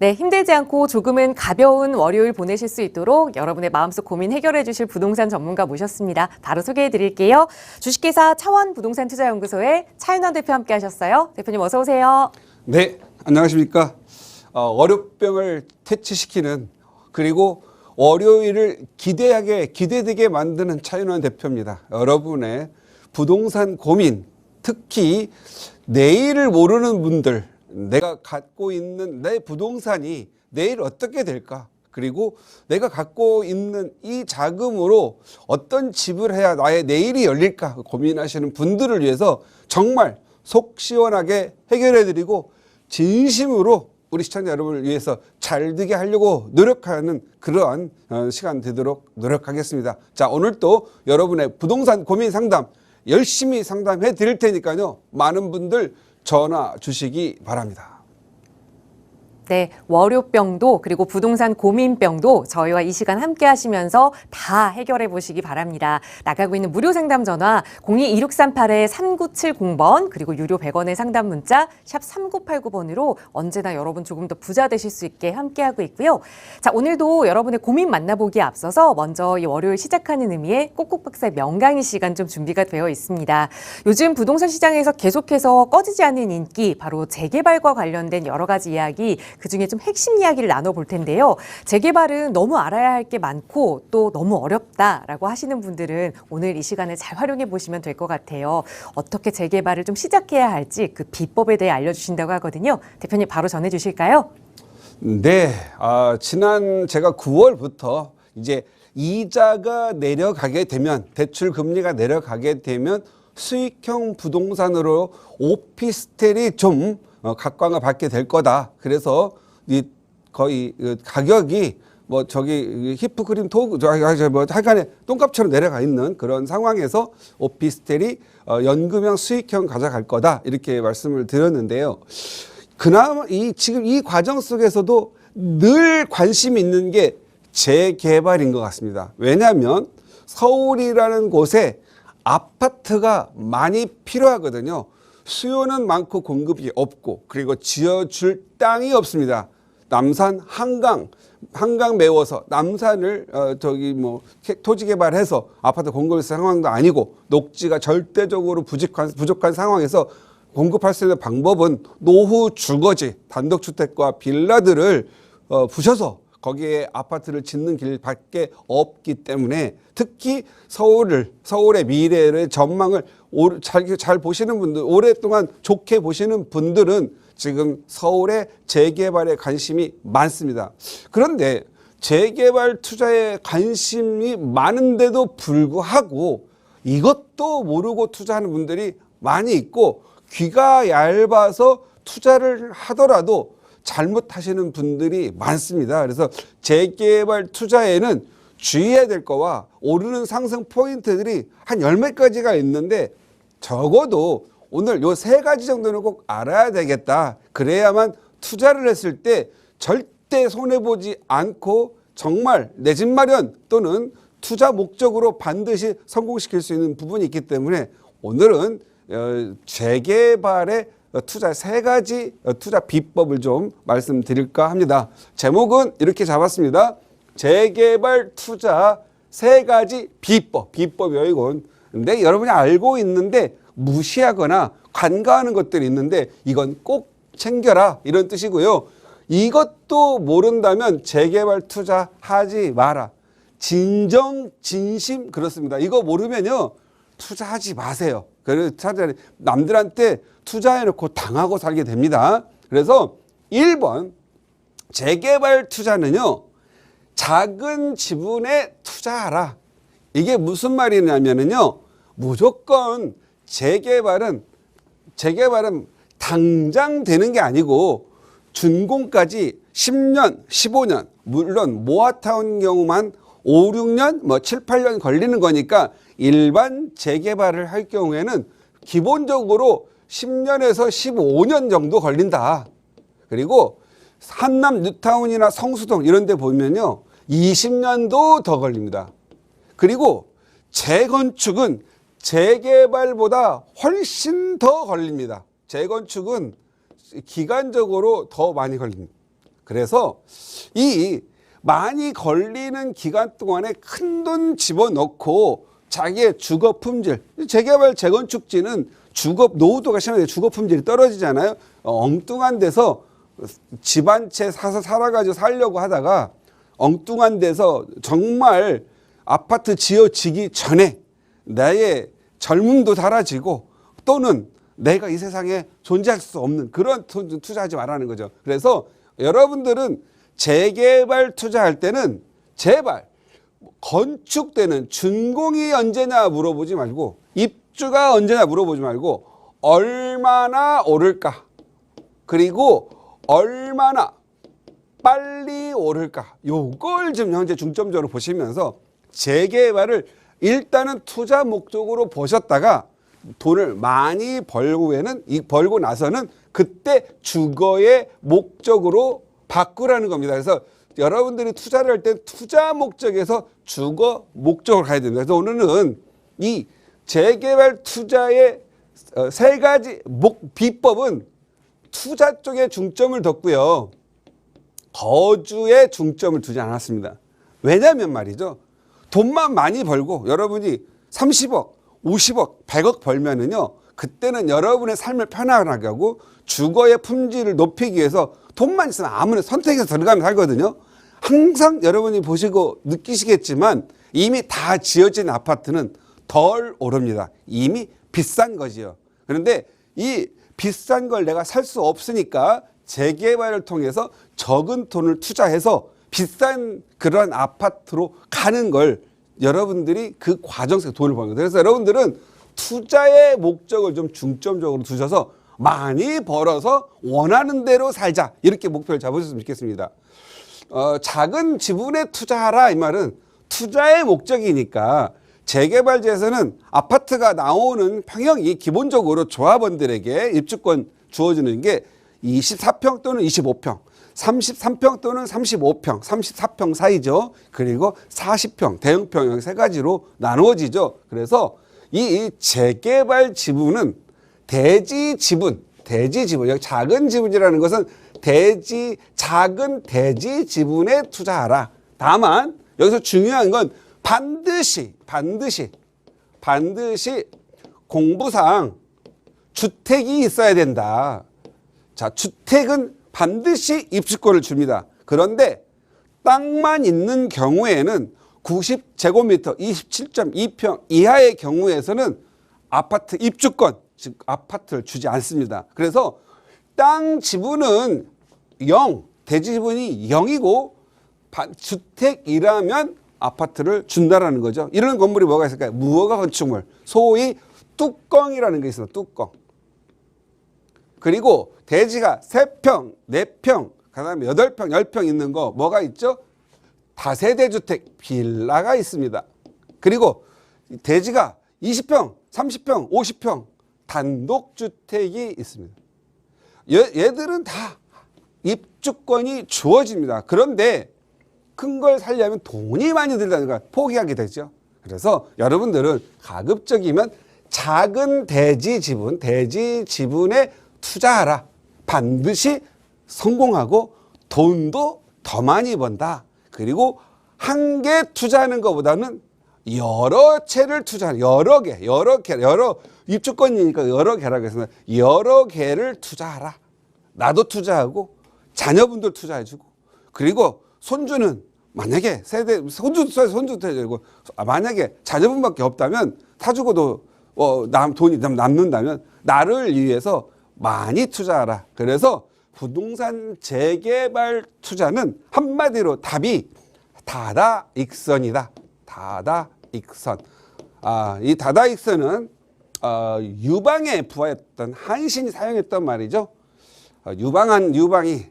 네, 힘들지 않고 조금은 가벼운 월요일 보내실 수 있도록 여러분의 마음속 고민 해결해 주실 부동산 전문가 모셨습니다. 바로 소개해 드릴게요. 주식회사 차원 부동산 투자연구소의 차윤환 대표 함께 하셨어요. 대표님 어서 오세요. 네, 안녕하십니까. 어, 월요병을 퇴치시키는 그리고 월요일을 기대하게 기대되게 만드는 차윤환 대표입니다. 여러분의 부동산 고민, 특히 내일을 모르는 분들, 내가 갖고 있는 내 부동산이 내일 어떻게 될까? 그리고 내가 갖고 있는 이 자금으로 어떤 집을 해야 나의 내일이 열릴까 고민하시는 분들을 위해서 정말 속 시원하게 해결해 드리고 진심으로 우리 시청자 여러분을 위해서 잘 되게 하려고 노력하는 그러한 어, 시간 되도록 노력하겠습니다. 자, 오늘 또 여러분의 부동산 고민 상담 열심히 상담해 드릴 테니까요. 많은 분들 전화 주시기 바랍니다. 네, 월요병도 그리고 부동산 고민병도 저희와 이 시간 함께 하시면서 다 해결해 보시기 바랍니다. 나가고 있는 무료 상담 전화 02-2638-3970번 그리고 유료 100원의 상담 문자 샵 3989번으로 언제나 여러분 조금 더 부자 되실 수 있게 함께 하고 있고요. 자, 오늘도 여러분의 고민 만나보기에 앞서서 먼저 이 월요일 시작하는 의미의 꼭꼭 박사의 명강의 시간 좀 준비가 되어 있습니다. 요즘 부동산 시장에서 계속해서 꺼지지 않는 인기 바로 재개발과 관련된 여러 가지 이야기 그 중에 좀 핵심 이야기를 나눠볼 텐데요. 재개발은 너무 알아야 할 게 많고 또 너무 어렵다라고 하시는 분들은 오늘 이 시간을 잘 활용해 보시면 될 것 같아요. 어떻게 재개발을 좀 시작해야 할지 그 비법에 대해 알려주신다고 하거든요. 대표님 바로 전해주실까요? 네, 아, 지난 제가 9월부터 이제 이자가 내려가게 되면 대출 금리가 내려가게 되면 수익형 부동산으로 오피스텔이 좀 어, 각광을 받게 될 거다. 그래서 이 거의 그 가격이 뭐 저기 히프 크림 토그 저뭐 하여간에 똥값처럼 내려가 있는 그런 상황에서 오피스텔이 어, 연금형 수익형 가져갈 거다 이렇게 말씀을 드렸는데요. 그나마 이 지금 이 과정 속에서도 늘 관심이 있는 게 재개발인 것 같습니다. 왜냐하면 서울이라는 곳에 아파트가 많이 필요하거든요. 수요는 많고 공급이 없고 그리고 지어줄 땅이 없습니다. 남산 한강 한강 메워서 남산을 어 저기 뭐 캐- 토지 개발해서 아파트 공급할 상황도 아니고 녹지가 절대적으로 부족한 부족한 상황에서 공급할 수 있는 방법은 노후 주거지 단독주택과 빌라들을 어 부셔서 거기에 아파트를 짓는 길밖에 없기 때문에 특히 서울을 서울의 미래를 전망을 오- 잘, 잘 보시는 분들 오랫동안 좋게 보시는 분들은 지금 서울의 재개발에 관심이 많습니다. 그런데 재개발 투자에 관심이 많은데도 불구하고 이것도 모르고 투자하는 분들이 많이 있고 귀가 얇아서 투자를 하더라도 잘못하시는 분들이 많습니다. 그래서 재개발 투자에는 주의해야 될 거와 오르는 상승 포인트들이 한 열 몇 가지가 있는데 적어도 오늘 요 세 가지 정도는 꼭 알아야 되겠다. 그래야만 투자를 했을 때 절대 손해보지 않고 정말 내 집 마련 또는 투자 목적으로 반드시 성공시킬 수 있는 부분이 있기 때문에 오늘은 어, 재개발의 어, 투자 세 가지 어, 투자 비법을 좀 말씀드릴까 합니다. 제목은 이렇게 잡았습니다. 재개발 투자 세 가지 비법, 비법이요 이건. 근데 여러분이 알고 있는데 무시하거나 간과하는 것들이 있는데 이건 꼭 챙겨라 이런 뜻이고요. 이것도 모른다면 재개발 투자 하지 마라. 진정 진심 그렇습니다. 이거 모르면요 투자하지 마세요. 그래서 남들한테 투자해놓고 당하고 살게 됩니다. 그래서 1번 재개발 투자는요 작은 지분에 투자하라. 이게 무슨 말이냐면요 무조건 재개발은 재개발은 당장 되는 게 아니고 준공까지 10년, 15년, 물론 모아타운 경우만 5, 6년, 뭐 7, 8년 걸리는 거니까 일반 재개발을 할 경우에는 기본적으로 10년에서 15년 정도 걸린다. 그리고 한남 뉴타운이나 성수동 이런 데 보면요. 20년도 더 걸립니다. 그리고 재건축은 재개발보다 훨씬 더 걸립니다. 재건축은 기간적으로 더 많이 걸립니다. 그래서 이 많이 걸리는 기간 동안에 큰 돈 집어넣고 자기의 주거 품질, 재개발 재건축지는 주거 노후도가 심한데 주거 품질이 떨어지잖아요. 어, 엉뚱한 데서 집 한 채 사서 살아가지고 살려고 하다가 엉뚱한 데서 정말 아파트 지어지기 전에 나의 젊음도 사라지고 또는 내가 이 세상에 존재할 수 없는 그런 투- 투자하지 말라는 거죠. 그래서 여러분들은 재개발 투자할 때는 제발 건축되는 준공이 언제냐 물어보지 말고 입 주가 언제냐 물어보지 말고 얼마나 오를까 그리고 얼마나 빨리 오를까 요걸 지금 현재 중점적으로 보시면서 재개발을 일단은 투자 목적으로 보셨다가 돈을 많이 벌고 후에는 이 벌고 나서는 그때 주거의 목적으로 바꾸라는 겁니다. 그래서 여러분들이 투자를 할 때 투자 목적에서 주거 목적으로 가야 됩니다. 그래서 오늘은 이 재개발 투자의 어, 세 가지 목 비법은 투자 쪽에 중점을 뒀고요. 거주에 중점을 두지 않았습니다. 왜냐하면 말이죠. 돈만 많이 벌고 여러분이 30억, 50억, 100억 벌면은요. 그때는 여러분의 삶을 편안하게 하고 주거의 품질을 높이기 위해서 돈만 있으면 아무나 선택해서 들어가면 살거든요. 항상 여러분이 보시고 느끼시겠지만 이미 다 지어진 아파트는 덜 오릅니다. 이미 비싼 거지요. 그런데 이 비싼 걸 내가 살 수 없으니까 재개발을 통해서 적은 돈을 투자해서 비싼 그런 아파트로 가는 걸 여러분들이 그 과정 속에 돈을 버는 거예요. 그래서 여러분들은 투자의 목적을 좀 중점적으로 두셔서 많이 벌어서 원하는 대로 살자 이렇게 목표를 잡으셨으면 좋겠습니다. 어, 작은 지분에 투자하라 이 말은 투자의 목적이니까 재개발지에서는 아파트가 나오는 평형이 기본적으로 조합원들에게 입주권 주어지는 게 24평 또는 25평, 33평 또는 35평, 34평 사이죠. 그리고 40평, 대형평 이렇게 세 가지로 나누어지죠. 그래서 이 재개발 지분은 대지 지분, 대지 지분, 여기 작은 지분이라는 것은 대지, 작은 대지 지분에 투자하라. 다만, 여기서 중요한 건 반드시, 반드시, 반드시 공부상 주택이 있어야 된다. 자, 주택은 반드시 입주권을 줍니다. 그런데 땅만 있는 경우에는 90제곱미터 27.2평 이하의 경우에서는 아파트 입주권, 즉 아파트를 주지 않습니다. 그래서 땅 지분은 0, 대지 지분이 0이고 주택이라면 아파트를 준다라는 거죠. 이런 건물이 뭐가 있을까요? 무허가 건축물, 소위 뚜껑이라는 게 있습니다. 뚜껑. 그리고 대지가 세평네평 그 다음에 여덟 평열평 있는 거 뭐가 있죠? 다세대 주택 빌라가 있습니다. 그리고 대지가 20평, 30평, 50평 단독 주택이 있습니다. 얘, 얘들은 다 입주권이 주어집니다. 그런데 큰 걸 살려면 돈이 많이 들다니까 포기하게 되죠. 그래서 여러분들은 가급적이면 작은 대지 지분, 대지 지분에 투자하라. 반드시 성공하고 돈도 더 많이 번다. 그리고 한 개 투자하는 것보다는 여러 채를 투자하는 여러 개, 여러 개, 여러 입주권이니까 여러 개라고 해서 여러 개를 투자하라. 나도 투자하고 자녀분들 투자해주고 그리고 손주는 만약에 세대 손주 손주 투자해주고 아, 만약에 자녀분밖에 없다면 사주고도 어, 남 돈이 남- 남는다면 나를 위해서 많이 투자하라. 그래서 부동산 재개발 투자는 한마디로 답이 다다익선이다. 다다익선. 아, 이 다다익선은 어, 유방에 부하였던 한신이 사용했던 말이죠. 어, 유방한 유방이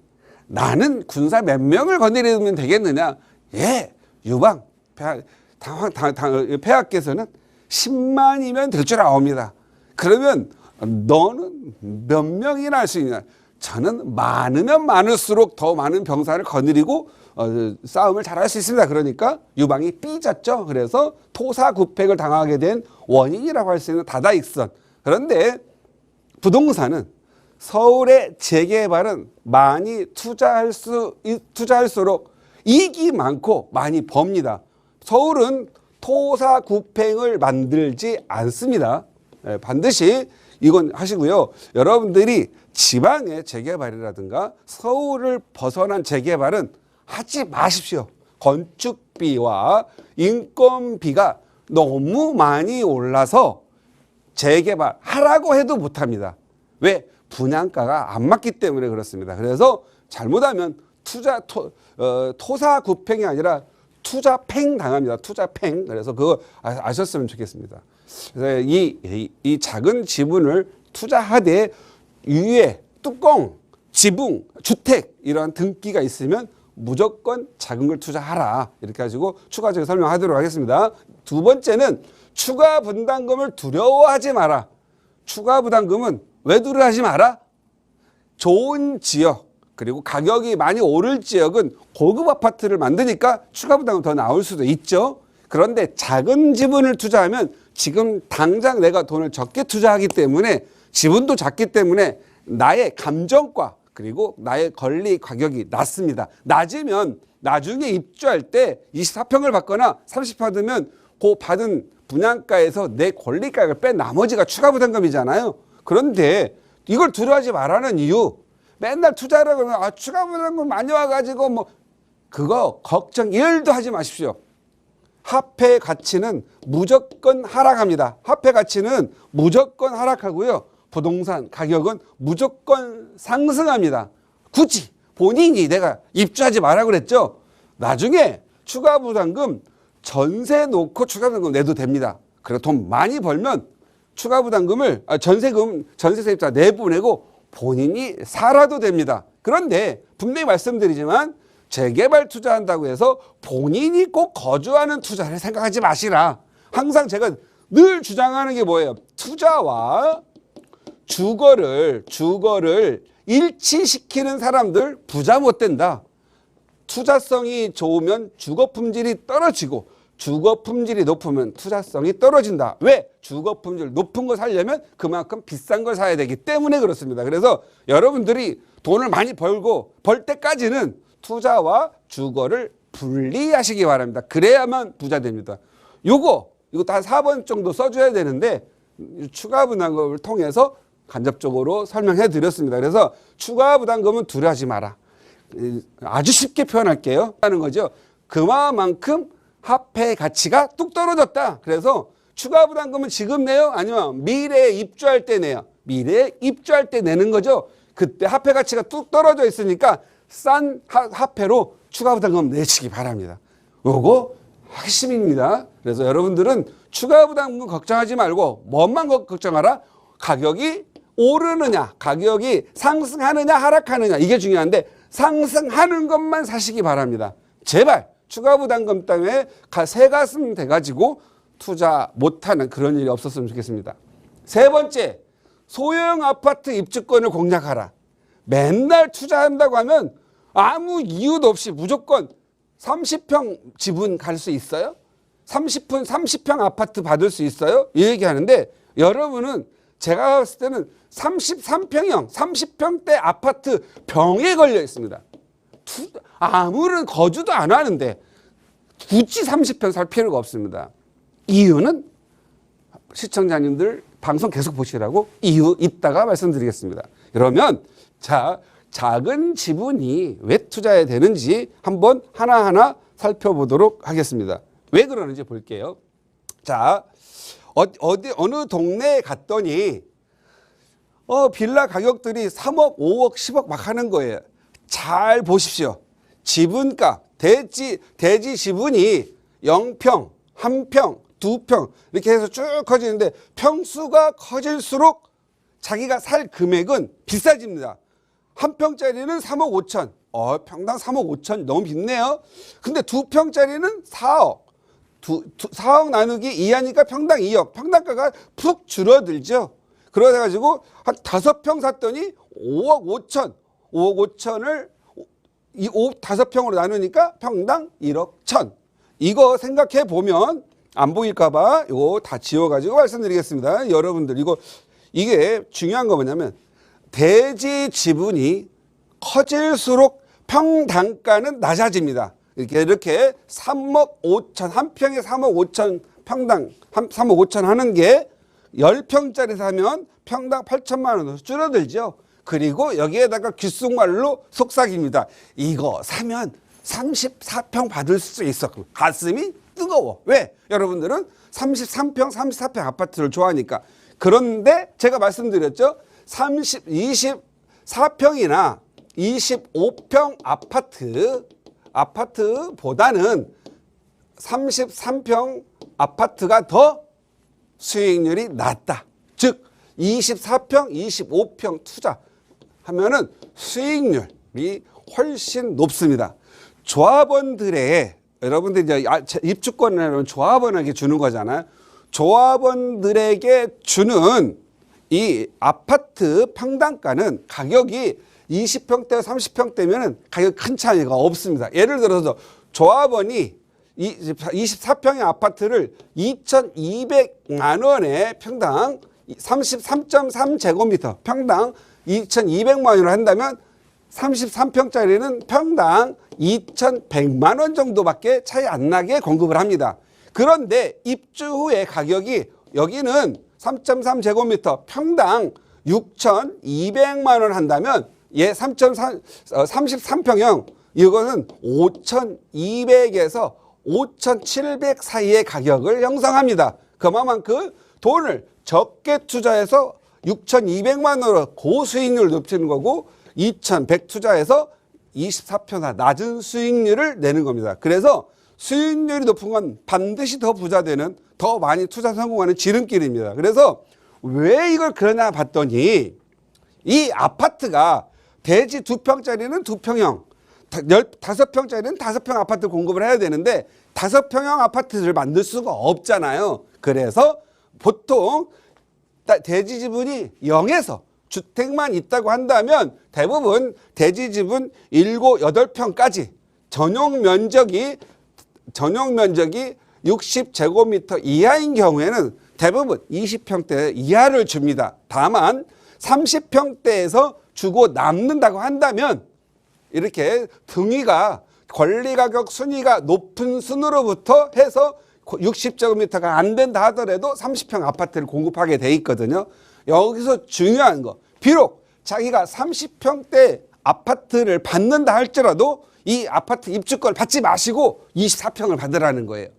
나는 군사 몇 명을 건드리면 되겠느냐? 예, 유방 폐하, 당황, 당, 당, 폐하께서는 10만이면 될 줄 아옵니다. 그러면 너는 몇 명이나 할 수 있냐? 저는 많으면 많을수록 더 많은 병사를 거느리고 어, 싸움을 잘 할 수 있습니다. 그러니까 유방이 삐졌죠. 그래서 토사구팽을 당하게 된 원인이라고 할 수 있는 다다익선. 그런데 부동산은 서울의 재개발은 많이 투자할 수 이- 투자할수록 이익이 많고 많이 법니다. 서울은 토사구팽을 만들지 않습니다. 예, 반드시 이건 하시고요. 여러분들이 지방의 재개발이라든가 서울을 벗어난 재개발은 하지 마십시오. 건축비와 인건비가 너무 많이 올라서 재개발 하라고 해도 못합니다. 왜? 분양가가 안 맞기 때문에 그렇습니다. 그래서 잘못하면 투자 토, 어, 토사구팽이 아니라 투자팽 당합니다. 투자팽. 그래서 그거 아- 아셨으면 좋겠습니다. 그래서 이, 이, 이 작은 지분을 투자하되 위에 뚜껑, 지붕, 주택 이러한 등기가 있으면 무조건 작은 걸 투자하라 이렇게 가지고 추가적으로 설명하도록 하겠습니다. 두 번째는 추가 분담금을 두려워하지 마라. 추가 부담금은 왜 두려워하지 마라? 좋은 지역 그리고 가격이 많이 오를 지역은 고급 아파트를 만드니까 추가 부담은 더 나올 수도 있죠. 그런데 작은 지분을 투자하면 지금 당장 내가 돈을 적게 투자하기 때문에 지분도 작기 때문에 나의 감정과 그리고 나의 권리 가격이 낮습니다. 낮으면 나중에 입주할 때 24평을 받거나 30 받으면 그 받은 분양가에서 내 권리 가격을 뺀 나머지가 추가 부담금이잖아요. 그런데 이걸 두려워하지 말라는 이유 맨날 투자를 하면 아 추가 부담금 많이 와가지고 뭐 그거 걱정 일도 하지 마십시오. 화폐 가치는 무조건 하락합니다. 화폐 가치는 무조건 하락하고요. 부동산 가격은 무조건 상승합니다. 굳이 본인이 내가 입주하지 말라고 그랬죠. 나중에 추가 부담금 전세 놓고 추가 부담금 내도 됩니다. 그리고 돈 많이 벌면 추가 부담금을 아, 전세금 전세 세입자 내보내고 본인이 살아도 됩니다. 그런데 분명히 말씀드리지만 재개발 투자한다고 해서 본인이 꼭 거주하는 투자를 생각하지 마시라. 항상 제가 늘 주장하는 게 뭐예요? 투자와 주거를 주거를 일치시키는 사람들 부자 못 된다. 투자성이 좋으면 주거 품질이 떨어지고 주거 품질이 높으면 투자성이 떨어진다. 왜? 주거 품질 높은 거 살려면 그만큼 비싼 걸 사야 되기 때문에 그렇습니다. 그래서 여러분들이 돈을 많이 벌고 벌 때까지는 투자와 주거를 분리하시기 바랍니다. 그래야만 부자 됩니다. 요거 이거 한 4번 정도 써줘야 되는데 추가 부담금을 통해서 간접적으로 설명해 드렸습니다. 그래서 추가 부담금은 두려워하지 마라. 이, 아주 쉽게 표현할게요. 하는 거죠. 그만큼 화폐 가치가 뚝 떨어졌다. 그래서 추가 부담금은 지금 내요? 아니면 미래에 입주할 때 내요? 미래에 입주할 때 내는 거죠. 그때 화폐 가치가 뚝 떨어져 있으니까 싼 하- 화폐로 추가 부담금 내시기 바랍니다. 요거 핵심입니다. 그래서 여러분들은 추가 부담금 걱정하지 말고 걱- 걱정하라? 가격이 오르느냐, 가격이 상승하느냐, 하락하느냐 이게 중요한데 상승하는 것만 사시기 바랍니다. 제발 추가 부담금 때문에 가- 새가슴 돼가지고 투자 못하는 그런 일이 없었으면 좋겠습니다. 세 번째, 소형 아파트 입주권을 공략하라. 맨날 투자한다고 하면 아무 이유도 없이 무조건 30평 지분 갈 수 있어요? 30분 30평 아파트 받을 수 있어요? 이 얘기하는데 여러분은 제가 봤을 때는 33평형 30평대 아파트 병에 걸려 있습니다. 투- 아무런 거주도 안 하는데 굳이 30평 살 필요가 없습니다. 이유는 시청자님들 방송 계속 보시라고 이유 있다가 말씀드리겠습니다. 그러면 자 작은 지분이 왜 투자해야 되는지 한번 하나하나 살펴보도록 하겠습니다. 왜 그러는지 볼게요. 자 어, 어디 어느 동네에 갔더니 어 빌라 가격들이 3억, 5억, 10억 막 하는 거예요. 잘 보십시오. 지분값 대지 대지 지분이 0평, 1평, 2평 이렇게 해서 쭉 커지는데 평수가 커질수록 자기가 살 금액은 비싸집니다. 한 평짜리는 3억 5천. 어, 평당 3억 5천 너무 biz네요. 근데 두 평짜리는 4억. 두, 두, 4억 나누기 2하니까 평당 2억. 평당가가 푹 줄어들죠. 그러다 가지고 한 다섯 평 샀더니 5억 5천. 5억 5천을 이 5, 다섯 평으로 나누니까 평당 1억 천. 이거 생각해 보면 안 보일까봐 이거 다 지워가지고 말씀드리겠습니다. 여러분들 이거 이게 중요한 거 뭐냐면 대지 지분이 커질수록 평당가는 낮아집니다. 이렇게 이렇게 3억 5천 한 평에 3억 5천 평당 한 3억 5천 하는 게 10평짜리 사면 평당 8천만 원으로 줄어들죠. 그리고 여기에다가 귓속말로 속삭입니다. 이거 사면 34평 받을 수 있어. 가슴이 뜨거워. 왜? 여러분들은 33평, 34평 아파트를 좋아하니까. 그런데 제가 말씀드렸죠. 30, 24평이나 25평 아파트, 아파트보다는 33평 아파트가 더 수익률이 낮다. 즉 24평, 25평 투자 하면은 수익률이 훨씬 높습니다. 조합원들의 여러분들이 이제 아, 제- 입주권을 조합원에게 주는 거잖아요. 조합원들에게 주는 이 아파트 평당가는 가격이 20평대, 30평대면은 가격 큰 차이가 없습니다. 예를 들어서 조합원이 이 24평의 아파트를 2,200만 원에 평당 33.3제곱미터 평당 2,200만 원으로 한다면 33평짜리는 평당 2,100만 원 정도밖에 차이 안 나게 공급을 합니다. 그런데 입주 후에 가격이 여기는 3.3제곱미터 평당 6,200만 원 한다면 얘 3.3 어, 33평형 이거는 5,200에서 5,700 사이의 가격을 형성합니다. 그만큼 돈을 적게 투자해서 6,200만 원으로 고수익률을 높이는 거고 2,100 투자해서 24표나 낮은 수익률을 내는 겁니다. 그래서 수익률이 높은 건 반드시 더 부자 되는 더 많이 투자 성공하는 지름길입니다. 그래서 왜 이걸 그러냐 봤더니 이 아파트가 대지 두 평짜리는 두 평형, 다섯 평짜리는 다섯 평 아파트 공급을 해야 되는데 다섯 평형 아파트를 만들 수가 없잖아요. 그래서 보통 따- 대지 지분이 0에서 주택만 있다고 한다면 대부분 대지 지분 7, 8평까지 전용 면적이 전용 면적이 60제곱미터 이하인 경우에는 대부분 20평대 이하를 줍니다. 다만 30평대에서 주고 남는다고 한다면 이렇게 등위가 권리 가격 순위가 높은 순으로부터 해서 60제곱미터가 안 된다 하더라도 30평 아파트를 공급하게 돼 있거든요. 여기서 중요한 거. 비록 자기가 30평대 아파트를 받는다 할지라도 이 아파트 입주권을 받지 마시고 24평을 받으라는 거예요.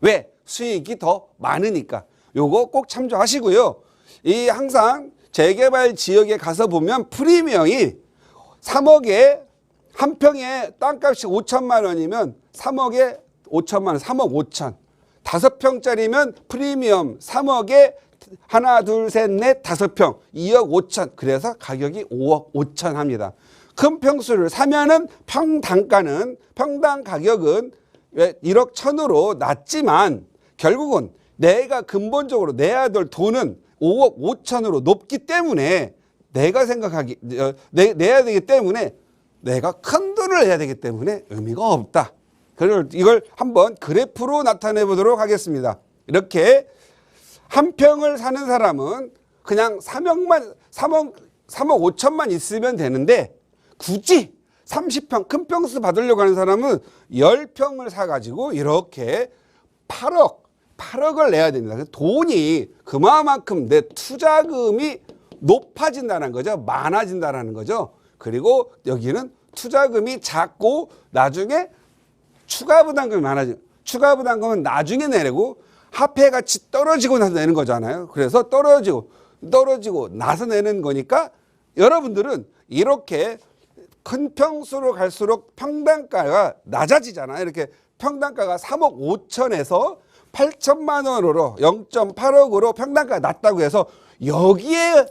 왜? 수익이 더 많으니까. 요거 꼭 참조하시고요. 이 항상 재개발 지역에 가서 보면 프리미엄이 3억에 한 평에 땅값이 5천만 원이면 3억에 5천만 원, 3억 5천. 다섯 평짜리면 프리미엄 3억에 하나, 둘, 셋, 넷, 다섯 평, 2억 5천. 그래서 가격이 5억 5천 합니다. 큰 평수를 사면은 평당가는 평당 가격은 왜 1억 천으로 낮지만 결국은 내가 근본적으로 내야 될 돈은 5억 5천으로 높기 때문에 내가 생각하기 어, 내, 내야 되기 때문에 내가 큰 돈을 내야 되기 때문에 의미가 없다. 그걸 이걸 한번 그래프로 나타내 보도록 하겠습니다. 이렇게 한 평을 사는 사람은 그냥 3억만 3억 3억 5천만 있으면 되는데 굳이 30평 큰 평수 받으려고 하는 사람은 10평을 사 가지고 이렇게 8억 8억을 내야 됩니다. 돈이 그만큼 내 투자금이 높아진다는 거죠. 많아진다는 거죠. 그리고 여기는 투자금이 작고 나중에 추가 부담금이 많아져. 추가 부담금은 나중에 내고 화폐 가치 떨어지고 나서 내는 거잖아요. 그래서 떨어지고 떨어지고 나서 내는 거니까 여러분들은 이렇게 큰 평수로 갈수록 평당가가 낮아지잖아요. 이렇게 평당가가 3억 5천에서 8천만 원으로 0.8억으로 평당가가 낮다고 해서 여기에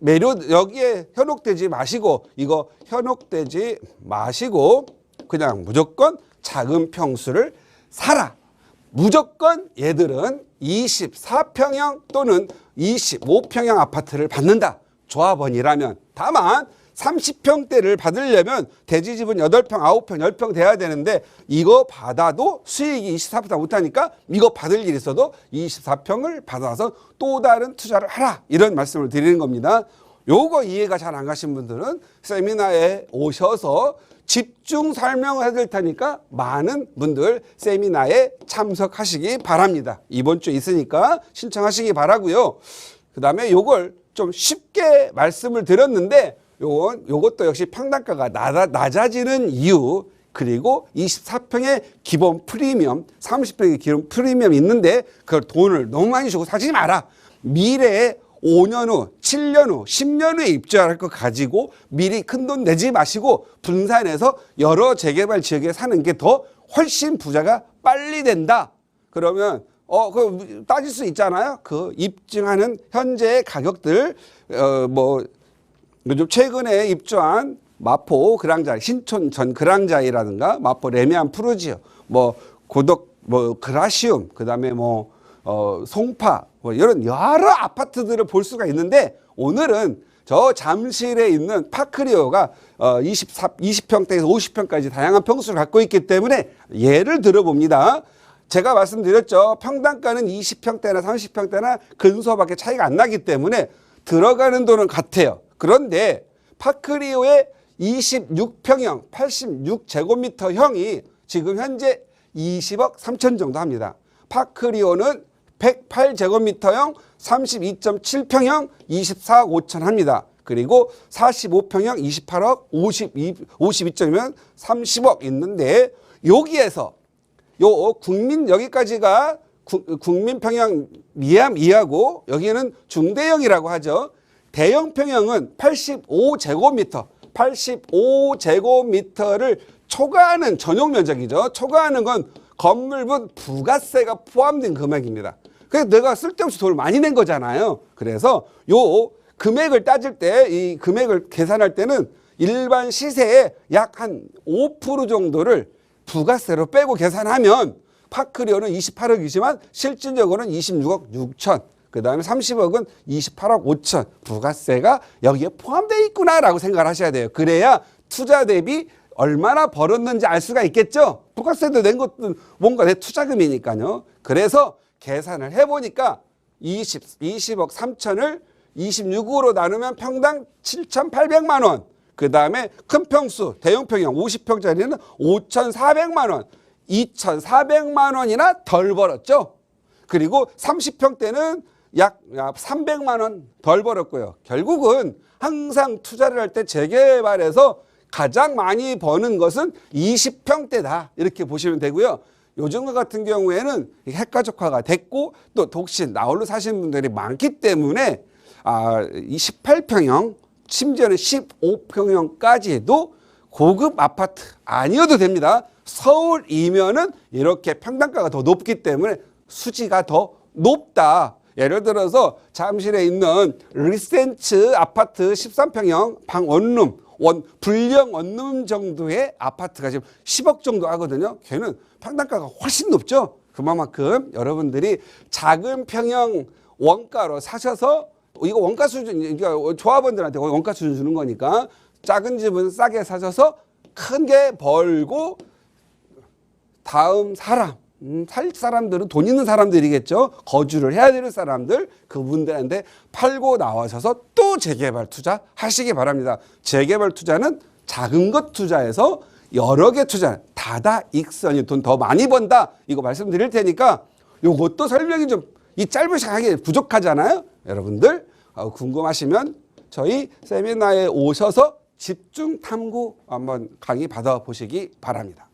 매료 여기에 현혹되지 마시고 이거 현혹되지 마시고 그냥 무조건 작은 평수를 사라. 무조건 얘들은 24평형 또는 25평형 아파트를 받는다. 조합원이라면. 다만 30평대를 받으려면 대지 지분 8평, 9평, 10평 돼야 되는데 이거 받아도 수익이 24평보다 못하니까 이거 받을 일이 있어도 24평을 받아서 또 다른 투자를 하라. 이런 말씀을 드리는 겁니다. 요거 이해가 잘 안 가신 분들은 세미나에 오셔서 집중 설명을 해드릴 테니까 많은 분들 세미나에 참석하시기 바랍니다. 이번 주에 있으니까 신청하시기 바라고요. 그 다음에 요걸 좀 쉽게 말씀을 드렸는데 요건 요것도 역시 평단가가 낮아, 낮아 지는 이유 그리고 24평의 기본 프리미엄, 30평의 기본 프리미엄 있는데 그걸 돈을 너무 많이 주고 사지 마라. 미래에 5년 후, 7년 후, 10년 후에 입주할 거 가지고 미리 큰 돈 내지 마시고 분산해서 여러 재개발 지역에 사는 게 더 훨씬 부자가 빨리 된다. 그러면 어, 그 따질 수 있잖아요. 그 입증하는 현재의 가격들 어 뭐 요즘 최근에 입주한 마포 그랑자이, 신촌 전 그랑자이라든가 마포 레미안 푸르지오, 뭐 고덕 뭐 그라시움, 그다음에 뭐 어, 송파 뭐 이런 여러 아파트들을 볼 수가 있는데 오늘은 저 잠실에 있는 파크리오가 어, 24, 20평대에서 50평까지 다양한 평수를 갖고 있기 때문에 예를 들어봅니다. 제가 말씀드렸죠. 평당가는 20평대나 30평대나 근소밖에 차이가 안 나기 때문에 들어가는 돈은 같아요. 그런데 파크리오의 26평형, 86제곱미터형이 지금 현재 20억 3천 정도 합니다. 파크리오는 108제곱미터형, 32.7평형, 24억 5천 합니다. 그리고 45평형 28억 52, 52점이면 30억 있는데 여기에서 요 국민 여기까지가 구- 국민 평형 미암 이하고 여기는 중대형이라고 하죠. 대형 평형은 85제곱미터, 85제곱미터를 초과하는 전용 면적이죠. 초과하는 건 건물분 부가세가 포함된 금액입니다. 그래서 내가 쓸데없이 돈을 많이 낸 거잖아요. 그래서 요 금액을 따질 때 이 금액을 계산할 때는 일반 시세의 약 한 5% 정도를 부가세로 빼고 계산하면 파크리오는 28억이지만 실질적으로는 26억 6천. 그 다음에 30억은 28억 5천. 부가세가 여기에 포함되어 있구나라고 생각을 하셔야 돼요. 그래야 투자 대비 얼마나 벌었는지 알 수가 있겠죠. 부가세도 낸 것도 뭔가 내 투자금이니까요. 그래서 계산을 해보니까 20, 20억 3천을 26으로 나누면 평당 7,800만 원. 그 다음에 큰 평수, 대형 평형 50평짜리는 5,400만 원. 2,400만 원이나 덜 벌었죠. 그리고 30평대는 약 300만 원 덜 벌었고요. 결국은 항상 투자를 할 때 재개발에서 가장 많이 버는 것은 20평대다. 이렇게 보시면 되고요. 요즘 같은 경우에는 핵가족화가 됐고 또 독신, 나홀로 사시는 분들이 많기 때문에 아, 이 18평형, 심지어는 15평형까지도 고급 아파트 아니어도 됩니다. 서울이면은 이렇게 평당가가 더 높기 때문에 수지가 더 높다. 예를 들어서 잠실에 있는 리센츠 아파트 13평형 방 원룸 원 불량 원룸 정도의 아파트가 지금 10억 정도 하거든요. 걔는 평당가가 훨씬 높죠. 그만큼 여러분들이 작은 평형 원가로 사셔서 이거 원가 수준 이거 조합원들한테 원가 수준 주는 거니까 작은 집은 싸게 사셔서 큰 게 벌고 다음 사람 음, 살 사람들은 돈 있는 사람들이겠죠. 거주를 해야 되는 사람들 그분들한테 팔고 나와셔서 또 재개발 투자 하시기 바랍니다. 재개발 투자는 작은 것 투자해서 여러 개 투자 다다익선이 돈 더 많이 번다 이거 말씀드릴 테니까 요것도 설명이 좀 이 짧은 시간에 부족하잖아요. 여러분들 어, 궁금하시면 저희 세미나에 오셔서 집중 탐구 한번 강의 받아 보시기 바랍니다.